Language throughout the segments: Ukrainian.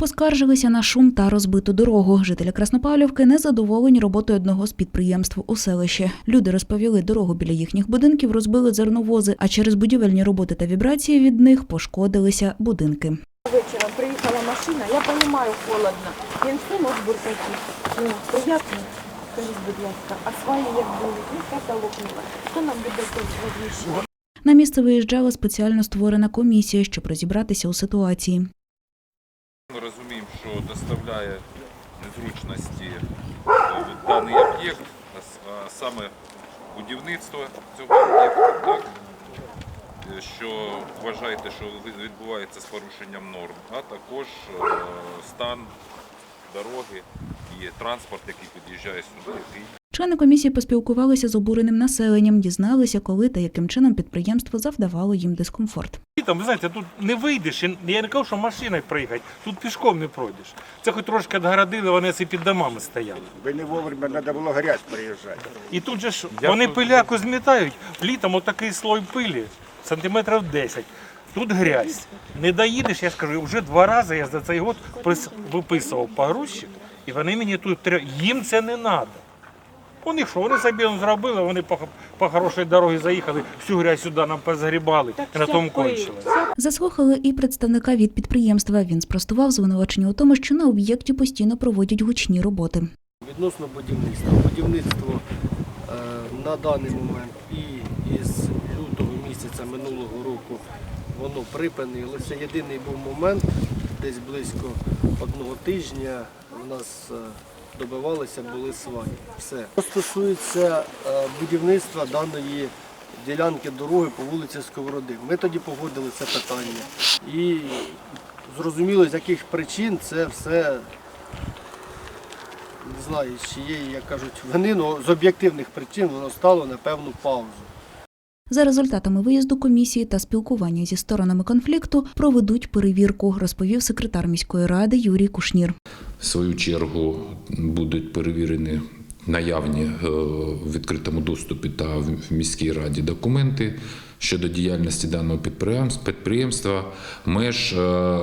Поскаржилися на шум та розбиту дорогу. Жителі Краснопавлівки незадоволені роботою одного з підприємств у селищі. Люди розповіли, дорогу біля їхніх будинків розбили зерновози, а через будівельні роботи та вібрації від них пошкодилися будинки. Вечером приїхала машина, я розумію, холодно. Він буркотів. Ну, приємно. Скажіть, будь ласка, а сваї як були? Ну, нема. Хто нам буде вирішувати? На місце виїжджала спеціально створена комісія, щоб розібратися у ситуації. Ми розуміємо, що доставляє незручності е, даний об'єкт, а саме будівництво цього об'єкту. Е, що вважаєте, що відбувається з порушенням норм, а також е, стан дороги і транспорт, який під'їжджає сюди, Члени комісії поспілкувалися з обуреним населенням, дізналися, коли та яким чином підприємство завдавало їм дискомфорт. Там, ви знаєте, тут не вийдеш, і я не кажу, що машиною приїхати, тут пішком не пройдеш. Це хоч трошки відгородили, вони всі під домами стояли. Ви не вовремя треба було грязь приїжджати. І тут же ж вони пиляку змітають, літом отакий слой пилі, сантиметрів 10. Тут грязь. Не доїдеш, я скажу, вже два рази я за цей год виписував погрузчик, і вони мені тут тре- їм це не треба. У них що, вони собі зробили, вони по, по хорошій дорозі заїхали, всю грязь сюди нам позагрібали, і на тому кончили. Заслухали і представника від підприємства. Він спростував звинувачення у тому, що на об'єкті постійно проводять гучні роботи. Відносно будівництва. Будівництво е, на даний момент і із лютого місяця минулого року воно припинилося. Єдиний був момент, десь близько одного тижня у нас е, добивалися були сваї. Все. Що стосується е, будівництва даної ділянки дороги по вулиці Сковороди, ми тоді погодили це питання. І зрозуміло, з яких причин це все не знаю, з чиєї, як кажуть, вини, але з об'єктивних причин воно стало на певну паузу. За результатами виїзду комісії та спілкування зі сторонами конфлікту проведуть перевірку, розповів секретар міської ради Юрій Кушнір. В свою чергу будуть перевірені наявні е, в відкритому доступі та в міській раді документи щодо діяльності даного підприємств- підприємства, меж е,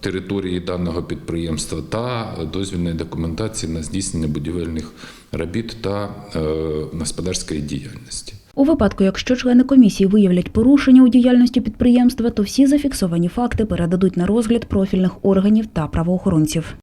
території даного підприємства та дозвільної документації на здійснення будівельних робіт та е, господарської діяльності. У випадку, якщо члени комісії виявлять порушення у діяльності підприємства, то всі зафіксовані факти передадуть на розгляд профільних органів та правоохоронців.